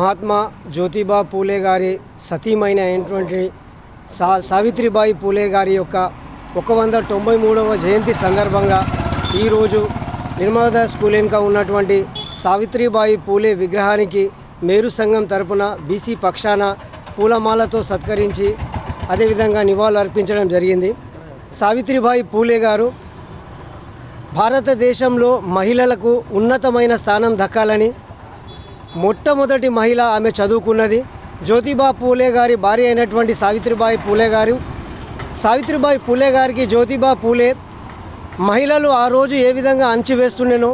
మహాత్మా జ్యోతిబా పూలే గారి సతీమైన అయినటువంటి సా సావిత్రిబాయి పూలే గారి యొక్క ఒక వంద తొంభై మూడవ జయంతి సందర్భంగా ఈరోజు నిర్మలదా స్కూల్ వెనుక ఉన్నటువంటి సావిత్రిబాయి పూలే విగ్రహానికి మేరు సంఘం తరపున బీసీ పక్షాన పూలమాలతో సత్కరించి అదేవిధంగా నివాళులు అర్పించడం జరిగింది. సావిత్రిబాయి పూలే గారు భారతదేశంలో మహిళలకు ఉన్నతమైన స్థానం దక్కాలని మొట్టమొదటి మహిళ ఆమె చదువుకున్నది. జ్యోతిబా పూలే గారి భార్య అయినటువంటి సావిత్రిబాయి పూలే గారు. సావిత్రిబాయి పూలే గారికి జ్యోతిబా పూలే. మహిళలు ఆ రోజు ఏ విధంగా అణచివేస్తుండెనో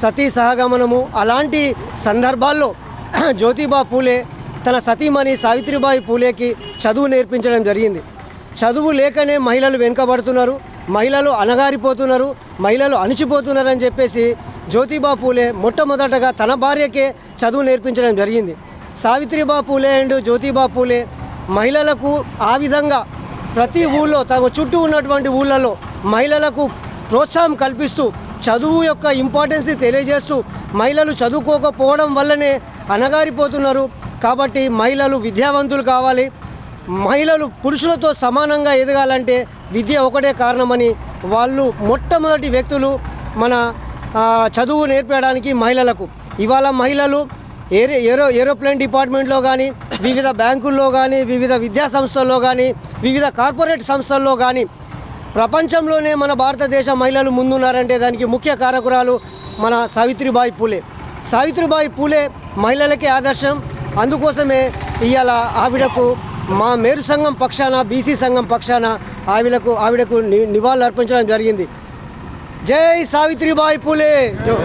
సతీ సహగమనము అలాంటి సందర్భాల్లో జ్యోతిబా పూలే తన సతీమణి సావిత్రిబాయి పూలేకి చదువు నేర్పించడం జరిగింది. చదువు లేకనే మహిళలు వెనుకబడుతున్నారు. మహిళలు అణగారిపోతున్నారు. మహిళలు అణిచిపోతున్నారని చెప్పేసి జ్యోతిబా పూలే మొట్టమొదటగా తన భార్యకే చదువు నేర్పించడం జరిగింది. సావిత్రిబా పూలే అండ్ జ్యోతిబా పూలే మహిళలకు ఆ విధంగా ప్రతి ఊళ్ళో తమ చుట్టూ ఉన్నటువంటి ఊళ్ళలో మహిళలకు ప్రోత్సాహం కల్పిస్తూ చదువు యొక్క ఇంపార్టెన్స్ని తెలియజేస్తూ మహిళలు చదువుకోకపోవడం వల్లనే అనగారిపోతున్నారు కాబట్టి మహిళలు విద్యావంతులు కావాలి. మహిళలు పురుషులతో సమానంగా ఎదగాలంటే విద్య ఒకటే కారణమని వాళ్ళు మొట్టమొదటి వ్యక్తులు మన చదువు నేర్పడానికి మహిళలకు. ఇవాళ మహిళలు ఏరో ఏరో ఏరోప్లేన్ డిపార్ట్మెంట్లో కానీ వివిధ బ్యాంకుల్లో కానీ వివిధ విద్యా సంస్థల్లో కానీ వివిధ కార్పొరేట్ సంస్థల్లో కానీ ప్రపంచంలోనే మన భారతదేశ మహిళలు ముందున్నారంటే దానికి ముఖ్య కారకురాలు మన సావిత్రిబాయి పూలే. సావిత్రిబాయి పూలే మహిళలకే ఆదర్శం. అందుకోసమే ఇవాళ ఆవిడకు మా మేరు సంఘం పక్షాన బీసీ సంఘం పక్షాన ఆవిడకు ఆవిడకు నివాళులు అర్పించడం జరిగింది. జై సావిత్రిబాయి పూలే జో-